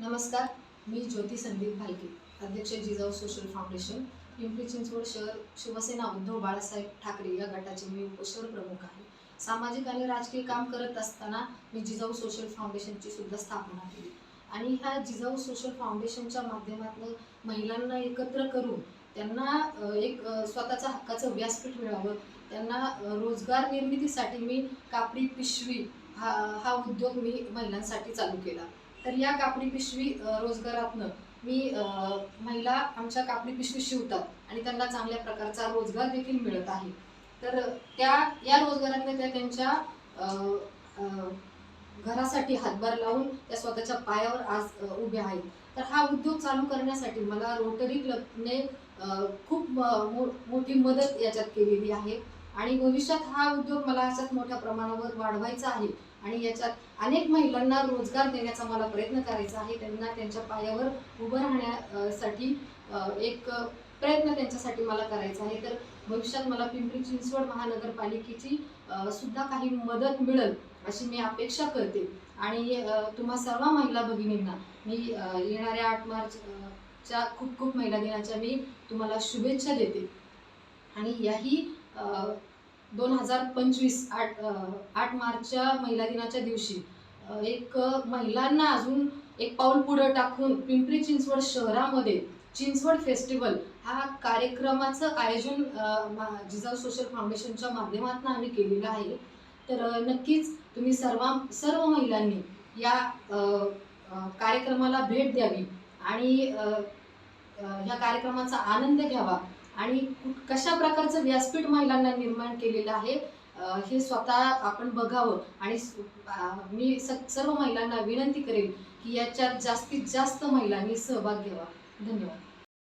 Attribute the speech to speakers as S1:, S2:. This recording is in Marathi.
S1: नमस्कार मी ज्योती संदीप भालके अध्यक्ष जिजाऊ सोशल फाउंडेशन पिंपरी चिंचवड शहर शिवसेना उद्धव बाळासाहेब ठाकरे या गटाचे मी उपशहर प्रमुख आहे. सामाजिक आणि राजकीय काम करत असताना मी जिजाऊ सोशल फाउंडेशनची सुद्धा स्थापना केली. आणि ह्या जिजाऊ सोशल फाउंडेशनच्या माध्यमातून महिलांना एकत्र करून त्यांना एक स्वतःचा हक्काचं व्यासपीठ मिळावं त्यांना रोजगार निर्मितीसाठी मी कापडी पिशवी हा हा उद्योग मी महिलांसाठी चालू केला. तर या कापडी पिशवी रोजगारातनं मी महिला आमच्या कापडी पिशवी शिवतात आणि त्यांना चांगल्या प्रकारचा रोजगार देखील मिळत आहे. तर त्या या रोजगारातनं त्या त्यांच्या घरासाठी हातभार लावून त्या स्वतःच्या पायावर आज उभ्या आहेत. तर हा उद्योग चालू करण्यासाठी मला रोटरी क्लबने खूप मो- मोठी मदत याच्यात केलेली आहे. आणि भविष्यात हा उद्योग मला अशाच मोठ्या प्रमाणावर वाढवायचा आहे आणि याच्यात अनेक महिलांना रोजगार देण्याचा मला प्रयत्न करायचा आहे. त्यांना त्यांच्या पायावर उभं राहण्यासाठी एक प्रयत्न त्यांच्यासाठी मला करायचा आहे. तर भविष्यात मला पिंपरी चिंचवड महानगरपालिकेची सुद्धा काही मदत मिळेल अशी मी अपेक्षा करते. आणि तुम्हा सर्व महिला भगिनींना मी येणाऱ्या आठ मार्च च्या खूप खूप महिला दिनाच्या मी तुम्हाला शुभेच्छा देते. आणि याही दोन हजार पंचवीस आठ आठ मार्चच्या महिला दिनाच्या दिवशी एक महिलांना अजून एक पाऊल पुढं टाकून पिंपरी चिंचवड शहरामध्ये चिंचवड फेस्टिवल हा कार्यक्रमाचं आयोजन मा- जिजाऊ सोशल फाउंडेशनच्या माध्यमातून आम्ही केलेलं आहे. तर नक्कीच तुम्ही सर्व सर्व महिलांनी या कार्यक्रमाला भेट द्यावी आणि या ह्या कार्यक्रमाचा आनंद घ्यावा. आणि कशा प्रकारचं व्यासपीठ महिलांना निर्माण केलेलं आहे हे स्वतः आपण बघावं. आणि मी स- सर्व महिलांना विनंती करेन की याच्यात जास्तीत जास्त महिलांनी सहभाग घ्यावा. धन्यवाद.